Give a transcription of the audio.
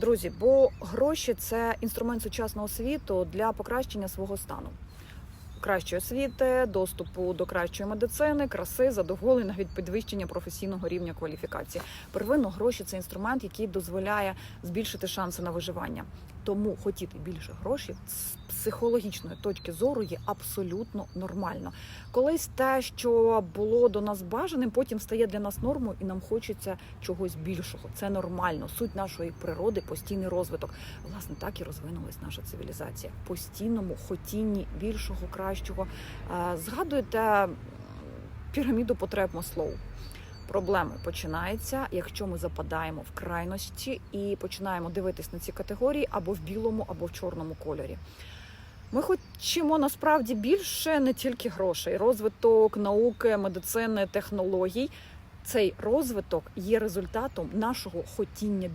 Друзі, бо гроші це інструмент сучасного світу для покращення свого стану. Кращої освіти, доступу до кращої медицини, краси, задоволень, навіть підвищення професійного рівня кваліфікації. Первинно гроші це інструмент, який дозволяє збільшити шанси на виживання. Тому хотіти більше грошей з психологічної точки зору є абсолютно нормально. Колись те, що було до нас бажаним, потім стає для нас нормою, і нам хочеться чогось більшого. Це нормально. Суть нашої природи постійний розвиток. Власне, так і розвинулась наша цивілізація. Постійному хотінні більшого, кращого. Е, Згадуєте піраміду потреб Маслоу. Проблеми починаються, якщо ми западаємо в крайності і починаємо дивитись на ці категорії або в білому, або в чорному кольорі. Ми хочемо насправді більше не тільки грошей, розвиток науки, медицини, технологій. Цей розвиток є результатом нашого хотіння